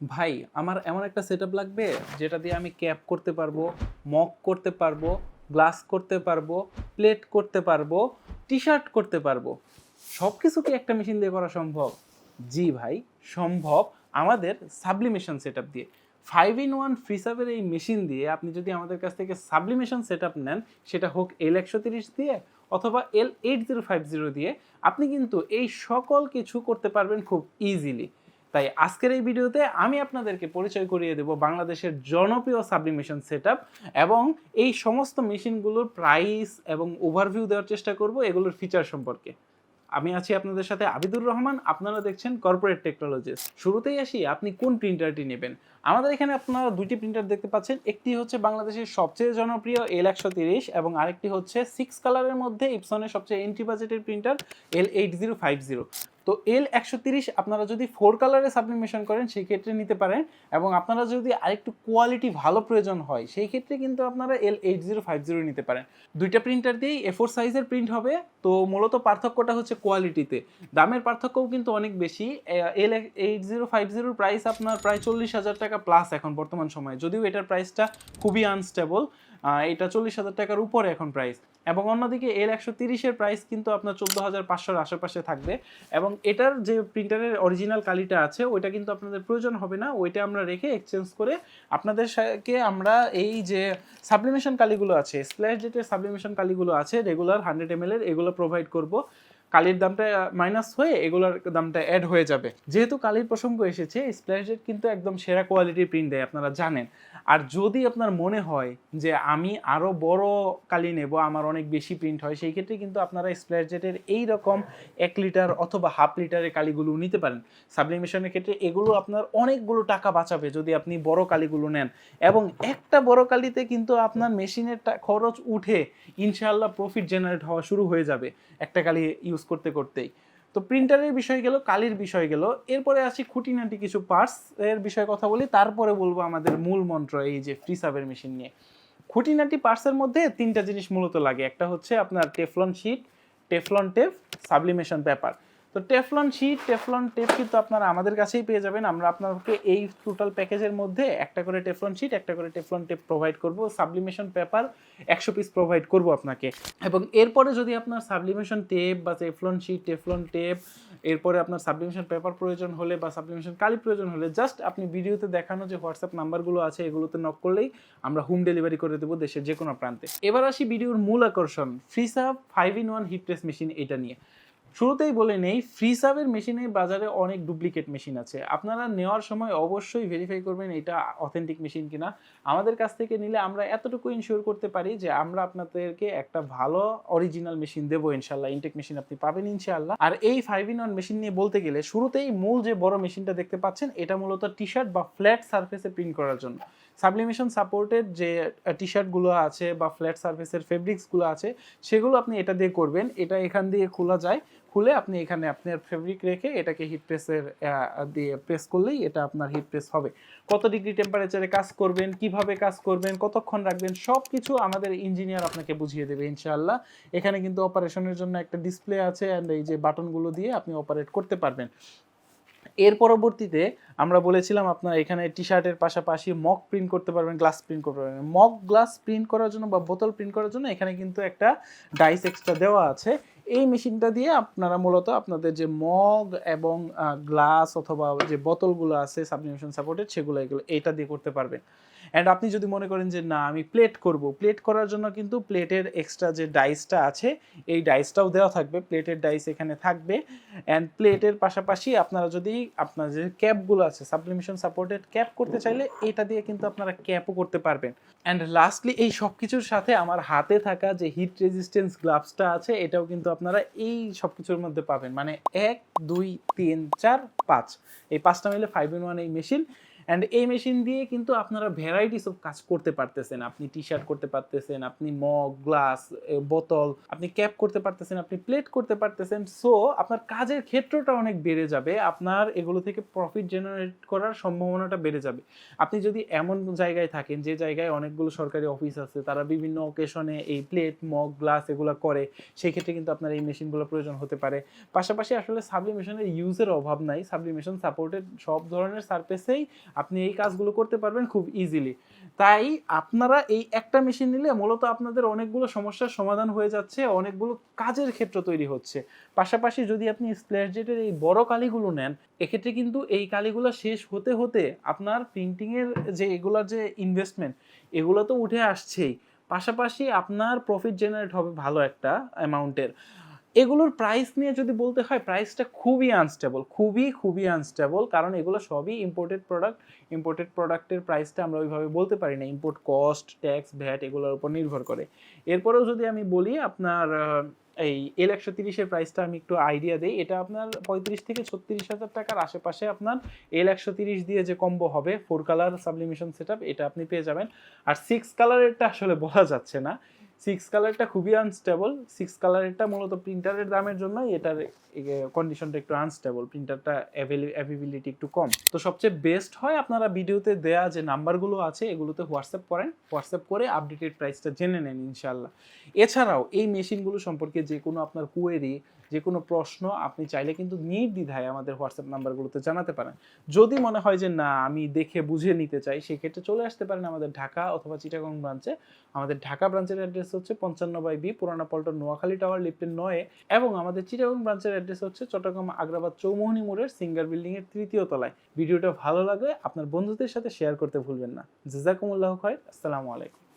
ভাই, আমার এমন একটা সেট লাগবে যেটা দিয়ে আমি ক্যাপ করতে পারব মক করতে পারব গ্লাস করতে পারব প্লেট করতে পারব টি শার্ট করতে পারব। সব কিছু কি একটা মেশিন দিয়ে করা সম্ভব? জি ভাই, সম্ভব। আমাদের সাবলিমেশন সেট দিয়ে। ফাইভ ইন ওয়ান ফ্রিসাবের এই মেশিন দিয়ে আপনি যদি আমাদের কাছ থেকে সাবলিমেশন সেট নেন, সেটা হোক এল একশো তিরিশ দিয়ে অথবা L eight zero five zero দিয়ে, আপনি কিন্তু এই সকল কিছু করতে পারবেন খুব ইজিলি তাই আজকের এই ভিডিওতে আমি আপনাদেরকে পরিচয় করিয়ে দেব বাংলাদেশের জনপ্রিয় সাবলিমেশন সেট এবং এই সমস্ত মেশিনগুলোর প্রাইস এবং ওভারভিউ দেওয়ার চেষ্টা করব এগুলোর ফিচার সম্পর্কে। আমি আছি আপনাদের সাথে আবিদুর রহমান, আপনারা দেখছেন কর্পোরেট টেকনোলজিস। শুরুতেই আসি, আপনি কোন প্রিন্টারটি নেবেন? আমাদের এখানে আপনারা দুইটি প্রিন্টার দেখতে পাচ্ছেন। একটি হচ্ছে বাংলাদেশের সবচেয়ে জনপ্রিয় এল একশো তিরিশ এবং আরেকটি হচ্ছে সিক্স কালারের মধ্যে ইপসনের সবচেয়ে এন্ট্রি বাজেটের printer L eight zero five zero তো এল একশো তিরিশ আপনারা যদি ফোর কালারে সাবলিমেশন করেন, সেই ক্ষেত্রে নিতে পারেন এবং আপনারা যদি আরেকটু কোয়ালিটি ভালো প্রয়োজন হয়, সেই ক্ষেত্রে কিন্তু আপনারা L eight zero five zero নিতে পারেন। দুইটা প্রিন্টার দিয়েই এ ফোর সাইজের প্রিন্ট হবে। তো মূলত পার্থক্যটা হচ্ছে কোয়ালিটিতে দামের পার্থক্যও কিন্তু অনেক বেশি। এল এইট জিরো ফাইভ জিরোর প্রাইস আপনার প্রায় চল্লিশ হাজার টাকা প্লাস এখন বর্তমান সময়ে। যদিও এটার প্রাইসটা খুবই আনস্টেবল এটা চল্লিশ হাজার টাকার উপরে এখন প্রাইস এবং অন্যদিকে এল একশো তিরিশের প্রাইস কিন্তু আপনার চোদ্দ হাজার পাঁচশোর আশেপাশে থাকবে। এবং এটার যে প্রিন্টারের অরিজিনাল কালিটা আছে, ওইটা কিন্তু আপনাদের প্রয়োজন হবে না। ওইটা আমরা রেখে এক্সচেঞ্জ করে আপনাদেরকে আমরা এই যে সাবলিমেশন কালিগুলো আছে স্প্ল্যাশ জেটের সাবলিমেশন কালিগুলো আছে রেগুলার হান্ড্রেড এম এর, এগুলো প্রোভাইড করব। কালির দামটা মাইনাস হয়ে এগুলোর দামটা অ্যাড হয়ে যাবে। যেহেতু কালির প্রসঙ্গ এসেছে স্প্ল্যাশ জেট কিন্তু একদম সেরা কোয়ালিটির প্রিন্ট দেয়, আপনারা জানেন। আর যদি আপনার মনে হয় যে আমি আরও বড় কালি নেব, আমার অনেক বেশি প্রিন্ট হয়, সেই ক্ষেত্রে কিন্তু আপনারা স্প্ল্যাশ জেটের এই রকম এক লিটার অথবা হাফ লিটারের কালিগুলো নিতে পারেন। সাবলিমেশনের ক্ষেত্রে এগুলো আপনার অনেকগুলো টাকা বাঁচাবে যদি আপনি বড় কালিগুলো নেন। এবং একটা বড় কালিতে কিন্তু আপনার মেশিনের খরচ উঠে, ইনশাআল্লাহ প্রফিট জেনারেট হওয়া শুরু হয়ে যাবে। একটা কালি ইউজ করতে করতেই। তো প্রিন্টারের বিষয় গেল, কালির বিষয় গেল, এরপরে আসি খুঁটিনাটি কিছু পার্টস এর বিষয়ে কথা বলি, তারপরে বলব আমাদের মূল মন্ত্র এই যে ফ্রি সাবের মেশিন নিয়ে। খুঁটিনাটি পার্টসের মধ্যে তিনটা জিনিস মূলত লাগে, একটা হচ্ছে আপনার Teflon sheet Teflon tape sublimation paper তো টেফলন শিট টেফলন টেপ কিন্তু আপনারা আমাদের কাছেই পেয়ে যাবেন। আমরা আপনাকে এই টোটাল প্যাকেজের মধ্যে একটা করে টেফলন শিট একটা করে টেফলন টেপ প্রোভাইড করব। সাবলিমেশন পেপার একশো পিস প্রোভাইড করব আপনাকে। এবং এরপরে যদি আপনার সাবলিমেশন টেপ বা টেফলন শিট টেফলন টেপ এরপরে আপনার সাবলিমেশন পেপার প্রয়োজন হলে বা সাবলিমেশন কালি প্রয়োজন হলে জাস্ট আপনি ভিডিওতে দেখানো যে হোয়াটসঅ্যাপ নাম্বারগুলো আছে, এগুলোতে নক করলেই আমরা হোম ডেলিভারি করে দেবো দেশের যে কোনো প্রান্তে। এবার আসি ভিডিওর মূল আকর্ষণ Freesub five in one heat press machine এটা নিয়ে। শুরুতেই বলে নেই ফ্রিসাবের মেশিনে বাজারে অনেক ডুপ্লিকেট মেশিন আছে। আপনারা নেওয়ার সময় অবশ্যই ভেরিফাই করবেন এটা অথেন্টিক মেশিন কিনা। আমাদের কাছ থেকে নিলে আমরা এতটুকু ইনশিওর করতে পারি যে আমরা আপনাদেরকে একটা ভালো অরিজিনাল মেশিন দেবো ইনশাল্লাহ। ইনটেক মেশিন আপনি পাবেন ইনশাল্লাহ। আর এই ফাইভ ইন ওয়ান মেশিন নিয়ে বলতে গেলে শুরুতেই মূল যে বড় মেশিনটা দেখতে পাচ্ছেন, এটা মূলত টি শার্ট বা ফ্ল্যাট সারফেসে প্রিন্ট করার জন্য। সাবলিমেশন সাপোর্টেড যে টি শার্টগুলো আছে বা ফ্ল্যাট সারফেসের ফেব্রিক্সগুলো আছে, সেগুলো আপনি এটা দিয়ে করবেন। এটা এখান দিয়ে খোলা যায়। খুলে আপনি এখানে আপনার ফেব্রিক রেখে এটাকে হিট প্রেসের দিয়ে প্রেস করলেই এটা আপনার হিট প্রেস হবে। কত ডিগ্রি টেম্পারেচারে কাজ করবেন, কীভাবে কাজ করবেন, কতক্ষণ রাখবেন সব কিছু আমাদের ইঞ্জিনিয়ার আপনাকে বুঝিয়ে দেবে, ইনশাআল্লাহ। এখানে কিন্তু অপারেশনের জন্য একটা ডিসপ্লে আছে অ্যান্ড এই যে বাটনগুলো দিয়ে আপনি অপারেট করতে পারবেন। এর পরবর্তীতে আমরা বলেছিলাম আপনার এখানে টি শার্টের পাশাপাশি মক প্রিন্ট করতে পারবেন গ্লাস প্রিন্ট করতে পারবেন। মক গ্লাস প্রিন্ট করার জন্য বা বোতল প্রিন্ট করার জন্য এখানে কিন্তু একটা ডাইস এক্সট্রা দেওয়া আছে। এই মেশিনটা দিয়ে আপনারা মূলত আপনাদের যে মগ এবং গ্লাস অথবা যে বোতলগুলো আছে সাবমিশন সাপোর্টেড সেগুলো এগুলো এটা দিয়ে করতে পারবেন। অ্যান্ড আপনি যদি মনে করেন যে, না, আমি প্লেট করব। প্লেট করার জন্য কিন্তু প্লেটের এক্সট্রা যে ডাইসটা আছে, এই ডাইসটাও দেওয়া থাকবে। প্লেটের ডাইস এখানে থাকবে। অ্যান্ড প্লেটের পাশাপাশি আপনারা যদি, আপনার যে ক্যাপগুলো আছে সাবলিমেশন সাপোর্টেড ক্যাপ করতে চাইলে এটা দিয়ে কিন্তু আপনারা ক্যাপও করতে পারবেন। অ্যান্ড লাস্টলি এই সব কিছুর সাথে আমার হাতে থাকা যে হিট রেজিস্ট্যান্স গ্লাভসটা আছে, এটাও কিন্তু আপনারা এই সব কিছুর মধ্যে পাবেন। মানে এক, দুই, তিন, চার, পাঁচ। এই পাঁচটা মিলে ফাইভ ইন ওয়ান এই মেশিন অ্যান্ড এই মেশিন দিয়ে কিন্তু আপনারা ভ্যারাইটিস অফ কাজ করতে পারতেছেন। আপনি টি শার্ট করতে পারতেছেন, আপনি মগ গ্লাস বোতল আপনি ক্যাপ করতে পারতেছেন, আপনি প্লেট করতে পারতেছেন। সো আপনার কাজের ক্ষেত্রটা অনেক বেড়ে যাবে। আপনার এগুলো থেকে প্রফিট জেনারেট করার সম্ভাবনাটা বেড়ে যাবে। আপনি যদি এমন জায়গায় থাকেন, যে জায়গায় অনেকগুলো সরকারি অফিস আছে, তারা বিভিন্ন অকেশনে এই প্লেট মগ গ্লাস এগুলো করে, সেই ক্ষেত্রে কিন্তু আপনার এই মেশিনগুলো প্রয়োজন হতে পারে। পাশাপাশি আসলে সাবলিমেশনের ইউজের অভাব নাই। সাবলিমেশন সাপোর্টেড সব ধরনের সারফেসেই আপনি এই কাজগুলো করতে পারবেন খুব ইজিলি তাই আপনারা এই একটা মেশিন নিলে মূলত আপনাদের অনেকগুলো সমস্যার সমাধান হয়ে যাচ্ছে, অনেকগুলো কাজের ক্ষেত্র তৈরি হচ্ছে। পাশাপাশি যদি আপনি স্প্ল্যাশ জেটের এই বড় কালিগুলো নেন, এক্ষেত্রে কিন্তু এই কালিগুলো শেষ হতে হতে আপনার প্রিন্টিংয়ের যে এগুলোর যে ইনভেস্টমেন্ট এগুলো তো উঠে আসছেই। পাশাপাশি আপনার প্রফিট জেনারেট হবে ভালো একটা অ্যামাউন্টের এগুলোর প্রাইস নিয়ে যদি বলতে হয় প্রাইসটা খুবই আনস্টেবল খুবই খুবই আনস্টেবল কারণ এগুলো সবই ইম্পোর্টেড প্রোডাক্ট ইম্পোর্টেড প্রোডাক্টের প্রাইসটা আমরা ওইভাবে বলতে পারি না। ইম্পোর্ট কস্ট ট্যাক্স ভ্যাট এগুলোর উপর নির্ভর করে। এরপরেও যদি আমি বলি, আপনার এই এল একশো তিরিশের প্রাইসটা আমি একটু আইডিয়া দিই, এটা আপনার পঁয়ত্রিশ থেকে ছত্রিশ হাজার টাকার আশেপাশে আপনার এল একশো তিরিশ দিয়ে যে কম্বো হবে ফোর কালার সাবলিমেশন সেট এটা আপনি পেয়ে যাবেন। আর সিক্স কালারেরটা আসলে বলা যাচ্ছে না। সিক্স কালারটা খুবই আনস্টেবল সিক্স কালারেরটা মূলত প্রিন্টারের দামের জন্য এটার কন্ডিশনটা একটু আনস্টেবল প্রিন্টারটা অ্যাভেলেবিলিটি একটু কম। তো সবচেয়ে বেস্ট হয় আপনারা ভিডিওতে দেয়া যে নাম্বারগুলো আছে, এগুলোতে হোয়াটসঅ্যাপ করেন। হোয়াটসঅ্যাপ করে আপডেটেড প্রাইসটা জেনে নেন ইনশাল্লাহ এছাড়াও এই মেশিনগুলো সম্পর্কে যে কোনো আপনার কুয়েরি যে কোনো প্রশ্ন আপনি চাইলে কিন্তু নির্দ্বিধায় আমাদের হোয়াটসঅ্যাপ নাম্বারগুলোতে জানাতে পারেন। যদি মনে হয় যে, না, আমি দেখে বুঝে নিতে চাই, সেক্ষেত্রে চলে আসতে পারেন আমাদের ঢাকা অথবা চিটাগং ব্রাঞ্চে আমাদের ঢাকা ব্রাঞ্চের অ্যাড্রেস হচ্ছে পঞ্চান্ন বাই বি, পুরানা পল্টন, নোয়াখালী টাওয়ার লিফটের নয়ে। এবং আমাদের চিটাগং ব্রাঞ্চের অ্যাড্রেস হচ্ছে চট্টগ্রাম আগ্রাবাদ চৌমোহনী মোড়ের সিঙ্গার বিল্ডিং এর তৃতীয় তলায়। ভিডিওটা ভালো লাগে আপনার বন্ধুদের সাথে শেয়ার করতে ভুলবেন না। জাজাকুমুল্লাহ খয়ের আসসালামু আলাইকুম।